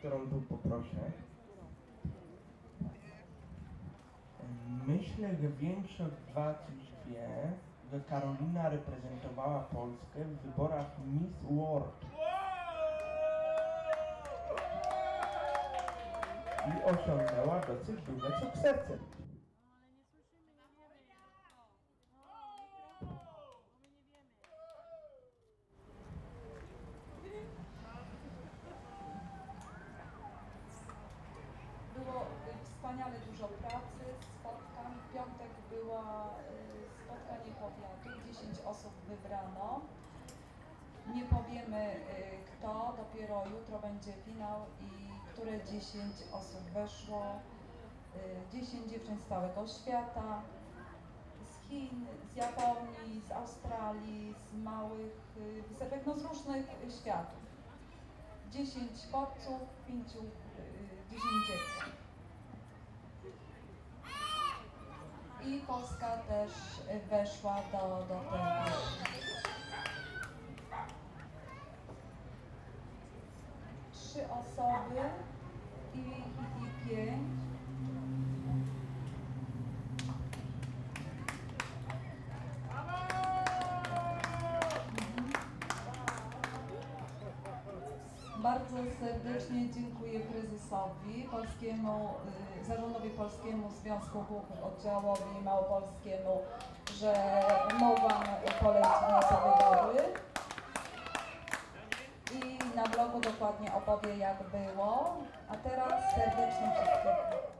którą tu poproszę. Myślę, że większość z Was wie, że Karolina reprezentowała Polskę w wyborach Miss World. I osiągnęła dosyć duże sukcesy. Wspaniale dużo pracy, spotkań. W piątek było y, spotkanie powiatu, 10 osób wybrano. Nie powiemy y, kto, dopiero jutro będzie finał i które 10 osób weszło. Y, 10 dziewczyn z całego świata, z Chin, z Japonii, z Australii, z małych y, no z różnych y, światów. 10 chłopców, 5, 10 dziewczyn. I Polska też weszła do, do tego. Trzy osoby i, i, i pięć. Bardzo serdecznie dziękuję prezesowi polskiemu, y, zarządowi Polskiemu Związku Głuchych Oddziałowi Małopolskiemu, że mogłam polecić na wybory. I na blogu dokładnie opowie jak było. A teraz serdecznie wszystkim.